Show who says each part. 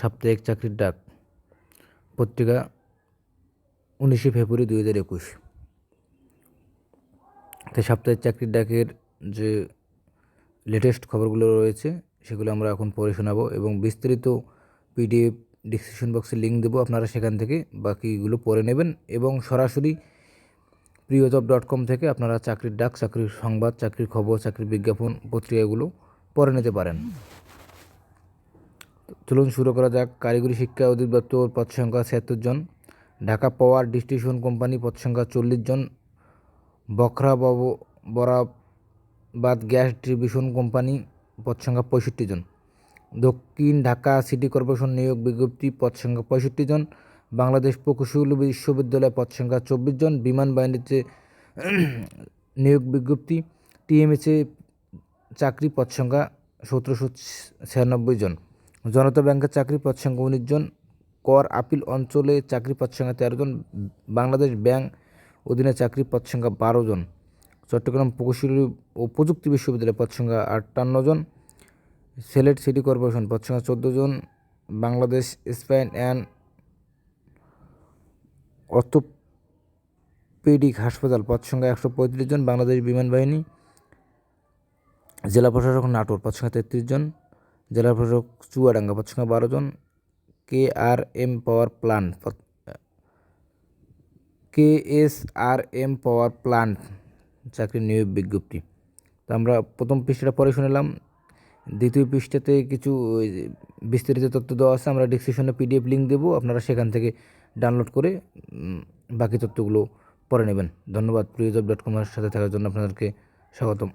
Speaker 1: সাপ্তাহিক চাকরির ডাক। পত্রিকা উনিশে ফেব্রুয়ারি দুই হাজার একুশ। তো সাপ্তাহিক চাকরির ডাকের যে লেটেস্ট খবরগুলো রয়েছে, সেগুলো আমরা এখন পড়ে শোনাবো এবং বিস্তারিত পিডিএফ ডিসক্রিপশন বক্সে লিঙ্ক দেবো আপনারা সেখান থেকে, বাকিগুলো পড়ে নেবেন এবং সরাসরি প্রিয় জব ডট কম থেকে আপনারা চাকরির ডাক, চাকরির সংবাদ, চাকরির খবর, চাকরির বিজ্ঞাপন পত্রিকাগুলো পড়ে নিতে পারেন। চলুন শুরু করা যাক। কারিগরি শিক্ষা অধিদপ্তর পদ সংখ্যা ছিয়াত্তর জন, ঢাকা পাওয়ার ডিস্ট্রিবিউশন কোম্পানি পদ সংখ্যা চল্লিশ জন, Bakhrabad gas distribution company পদ সংখ্যা পঁয়ষট্টি জন, দক্ষিণ ঢাকা সিটি কর্পোরেশন নিয়োগ বিজ্ঞপ্তি পদ সংখ্যা পঁয়ষট্টি জন, বাংলাদেশ প্রকৌশল বিশ্ববিদ্যালয় পদ সংখ্যা চব্বিশ জন, বিমান বাহিনীতে নিয়োগ বিজ্ঞপ্তি টিএমএসএ চাকরি পদ সংখ্যা সতেরোশো ছিয়ানব্বই জন। জনতা ব্যাংকের চাকরি পদ সংখ্যা উনিশ জন। কর আপিল অঞ্চলে চাকরি পদ সংখ্যা তেরো জন। বাংলাদেশ ব্যাংক অধীনে চাকরি পদ সংখ্যা বারো জন। চট্টগ্রাম প্রকৌশলী ও প্রযুক্তি বিশ্ববিদ্যালয় পদ আটান্ন জন। সিলেট সিটি কর্পোরেশন পদ সংখ্যা চোদ্দ জন। বাংলাদেশ স্পাইন অ্যান্ড অর্থোপেডিক হাসপাতাল পদ সংখ্যা একশো পঁয়ত্রিশ জন। বাংলাদেশ বিমান বাহিনী। জেলা প্রশাসক নাটোর পদ সংখ্যা তেত্রিশ জন। জেলা প্রশাসক চুয়াডাঙ্গা পদ সংখ্যা বারো জন, K R M power plant K S R M power plant চাকরি নিয়োগ বিজ্ঞপ্তি। তো আমরা প্রথম পৃষ্ঠাটা পরে শুনলাম। দ্বিতীয় পৃষ্ঠাতে কিছু বিস্তারিত তথ্য দেওয়া আছে, আমরা ডিসক্রিপশনে পিডিএফ লিঙ্ক দেবো, আপনারা সেখান থেকে ডাউনলোড করে বাকি তথ্যগুলো পরে নেবেন। ধন্যবাদ প্রিয় জব ডট কমের সাথে থাকার জন্য আপনাদেরকে স্বাগতম।